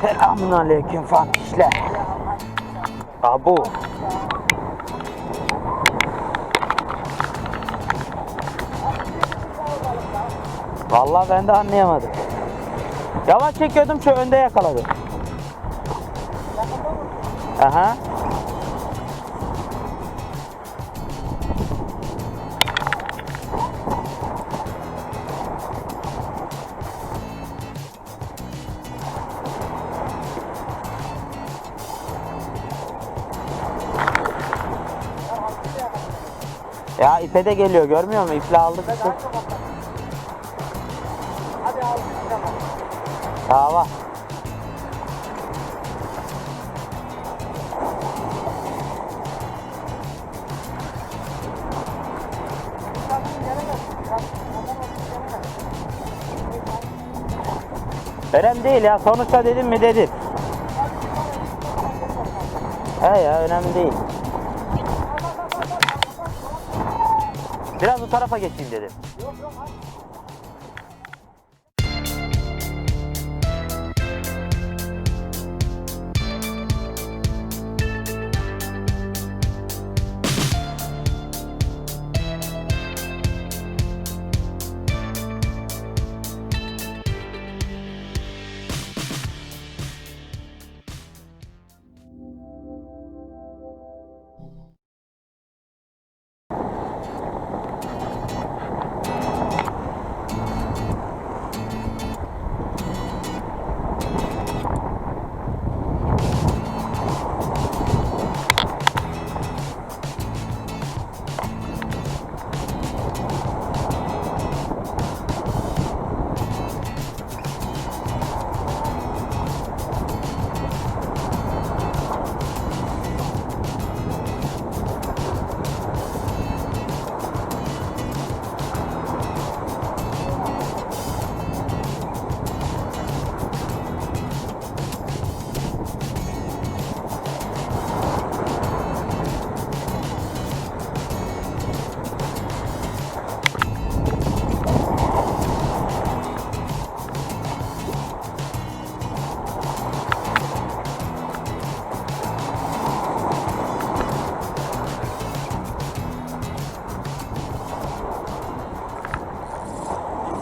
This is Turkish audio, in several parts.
Selamun aleyküm fantişler. Abu. Vallahi ben de anlayamadım. Yavaş çekiyordum şu önde yakaladı. Aha. Ya ipe de geliyor görmüyor musun? İple aldık işte. Hadi al. Tamam. Önemli değil ya. Sonuçta dedim mi dedim. He ya önemli değil. Biraz bu tarafa geçeyim dedim.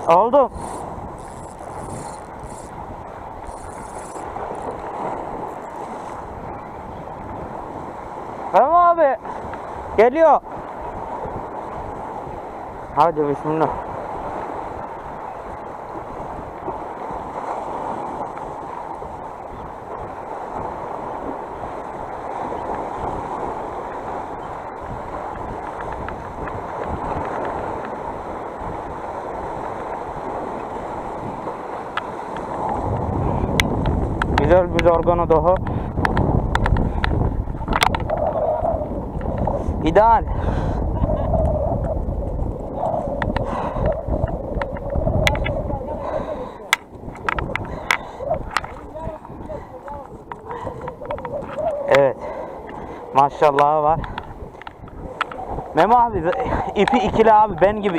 Oldu. Tamam abi. Geliyor. Hadi bismillah. Güzel bir organa daha. İdeal. Evet. Maşallah var. Memo abi ipi ikili abi ben gibi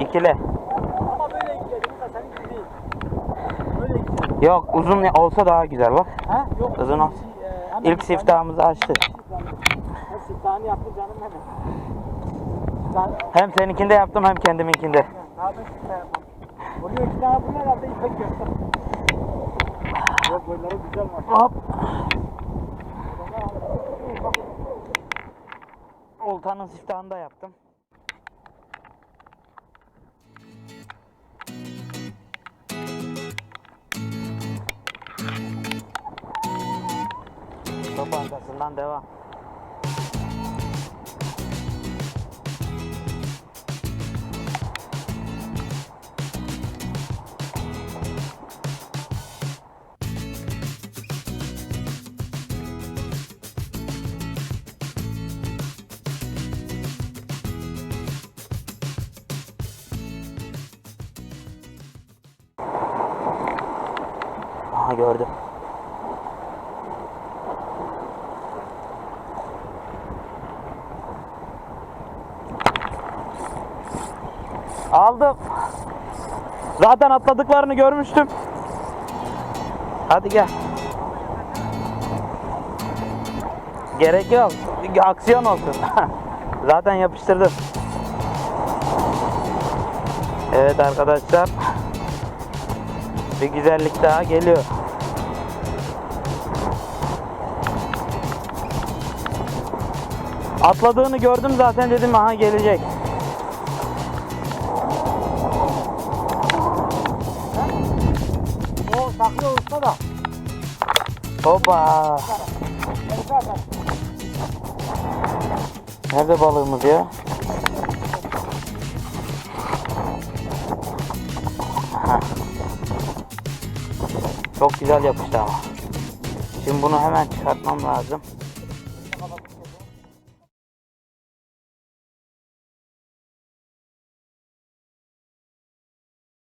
ikili. Yok uzun olsa daha güzel bak. Ha? Yok. Uzun ol. Şey, e, hemen İlk siftahımızı Ha, Siftahını yaptı canım hemen. Hem seninkinde yaptım hem kendiminkinde. Siftah yapmam. Oluyor iki tane bunun herhalde ipek göster. Yok boyları güzel var. Hop. Oltanın siftahını da yaptım. Top arkasından devam. Aha gördüm. Aldım. Zaten atladıklarını görmüştüm. Hadi gel. Gerek yok. Aksiyon olsun. Zaten yapıştırdım. Evet arkadaşlar. Bir güzellik daha geliyor. Atladığını gördüm zaten dedim aha gelecek. O saklıyor usta da. Zaten. Nerede balığımız ya? Çok güzel yapıştı ama. Şimdi bunu hemen çıkartmam lazım.